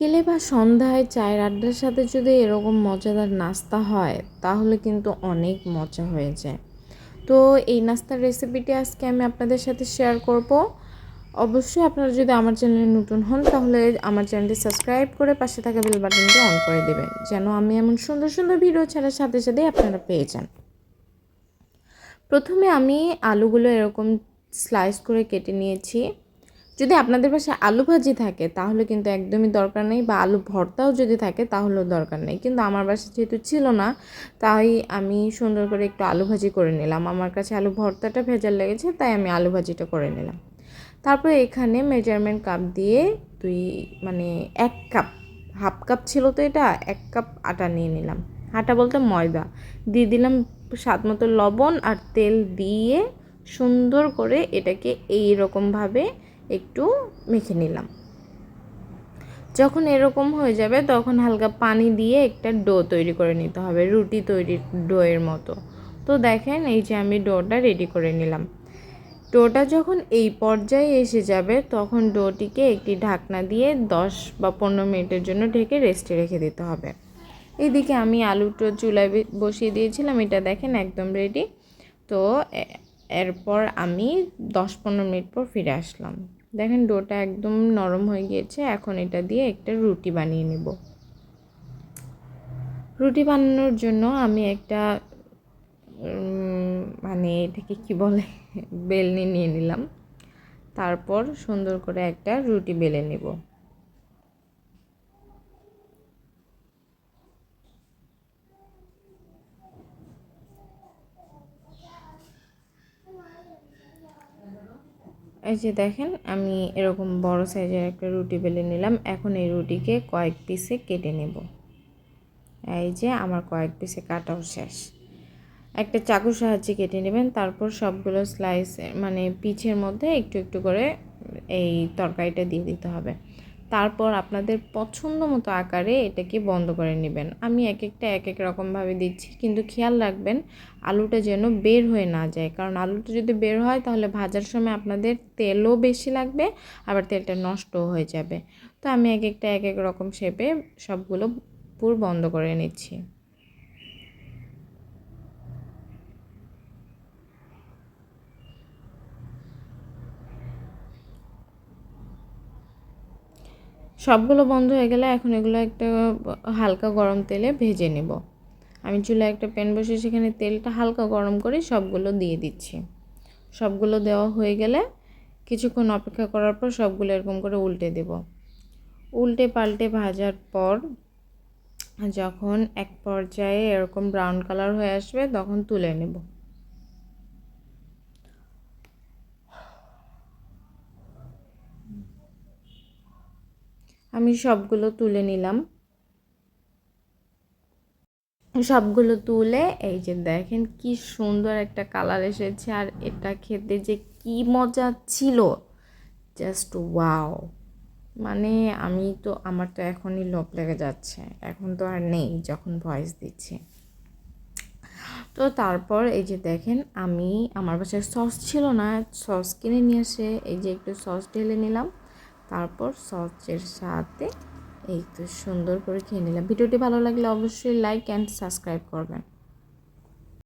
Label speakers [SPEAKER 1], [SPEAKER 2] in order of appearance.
[SPEAKER 1] বিকেলে বা সন্ধ্যায় চায়ের আড্ডার সাথে যদি এরকম মজাদার নাস্তা হয়, তাহলে কিন্তু অনেক মজা হয়ে যায়। তো এই নাস্তার রেসিপিটি আজকে আমি আপনাদের সাথে শেয়ার করব। অবশ্যই আপনারা যদি আমার চ্যানেলে নতুন হন, তাহলে আমার চ্যানেলটি সাবস্ক্রাইব করে পাশে থাকা বেল বাটনটি অন করে দেবেন, যেন আমি এমন সুন্দর সুন্দর ভিডিও ছাড়ার সাথে সাথে আপনারা পেয়ে যান। প্রথমে আমি আলুগুলো এরকম স্লাইস করে কেটে নিয়েছি। যদি আপনাদের পাশে আলু ভাজি থাকে, তাহলে কিন্তু একদমই দরকার নেই, বা আলু ভর্তাও যদি থাকে, তাহলেও দরকার নেই। কিন্তু আমার বাসায় যেহেতু ছিল না, তাই আমি সুন্দর করে একটু আলু ভাজি করে নিলাম। আমার কাছে আলু ভর্তাটা ভেজাল লেগেছে, তাই আমি আলু ভাজিটা করে নিলাম। তারপরে এখানে মেজারমেন্ট কাপ দিয়ে দুই মানে এক কাপ হাফ কাপ ছিল তো এটা, এক কাপ আটা নিয়ে নিলাম। আটা বলতে ময়দা। দিয়ে দিলাম স্বাদ মতো লবণ আর তেল দিয়ে সুন্দর করে এটাকে এই রকমভাবে একটু মেখে নিলাম। যখন এরকম হয়ে যাবে তখন হালকা পানি দিয়ে একটা ডো তৈরি করে নিতে হবে, রুটি তৈরির ডোয়ের মতো। তো দেখেন এই যে আমি ডোটা রেডি করে নিলাম। ডোটা যখন এই পর্যায়ে এসে যাবে তখন ডোটিকে একটি ঢাকনা দিয়ে দশ বা পনেরো মিনিটের জন্য ঢেকে রেস্টে রেখে দিতে হবে। এদিকে আমি আলুটো চুলায় বসিয়ে দিয়েছিলাম, এটা দেখেন একদম রেডি তো এরপর আমি দশ পনেরো মিনিট পর ফিরে আসলাম। দেখেন ডোটা একদম নরম হয়ে গিয়েছে, এখন এটা দিয়ে একটা রুটি বানিয়ে নেব। রুটি বানানোর জন্য আমি একটা মানে এটাকে কি বলে, বেলনি নিয়ে নিলাম। তারপর সুন্দর করে একটা রুটি বেলে নেব। এই যে দেখেন, আমি এরকম বড় সাইজের একটা রুটি বেলে নিলাম। এখন এই রুটিকে কয়েক পিসে কেটে নেব। এই যে আমার কয়েক পিসে কাটাও শেষ। একটা চাকুর সাহায্যে কেটে নেবেন, তারপর সবগুলো স্লাইস মানে পিছের মধ্যে একটু একটু করে এই তরকারিটা দিয়ে দিতে হবে। তারপর আপনাদের পছন্দ মতো আকারে এটাকে বন্ধ করে নেবেন। আমি এক একটা এক এক রকমভাবে দিচ্ছি, কিন্তু খেয়াল রাখবেন আলুটা যেন বের হয়ে না যায়। কারণ আলুটা যদি বের হয়, তাহলে ভাজার সময় আপনাদের তেলও বেশি লাগবে, আবার তেলটা নষ্টও হয়ে যাবে। তো আমি এক একটা এক এক রকম শেপে সবগুলো পুর বন্ধ করে নিচ্ছি। সবগুলো বন্ধ হয়ে গেলে এখন এগুলো একটা হালকা গরম তেলে ভেজে নেব। আমি চুলায় একটা প্যান বসে সেখানে তেলটা হালকা গরম করে সবগুলো দিয়ে দিচ্ছি। সবগুলো দেওয়া হয়ে গেলে কিছুক্ষণ অপেক্ষা করার পর সবগুলো এরকম করে উল্টে দেব। উল্টে পাল্টে ভাজার পর যখন এক পর্যায়ে এরকম ব্রাউন কালার হয়ে আসবে তখন তুলে নেব। আমি সবগুলো তুলে নিলাম। সবগুলো তুলে এই যে দেখেন কি সুন্দর একটা কালার এসেছে আর এটা খেতে যে কি মজা ছিল। Just wow. মানে আমি তো, আমার তো এখনই লোভ লেগে যাচ্ছে। এখন তো আর নেই যখন ভয়েস দিচ্ছি। তো তারপর এই যে দেখেন আমি, আমার বাসায় সস ছিল না সস কিনে নিয়ে এসে এই যে একটু সস ঢেলে নিলাম। তারপর সসের সাথে এই তো সুন্দর করে খেয়ে নিলাম। ভিডিওটি ভালো লাগলে অবশ্যই লাইক অ্যান্ড সাবস্ক্রাইব করবেন।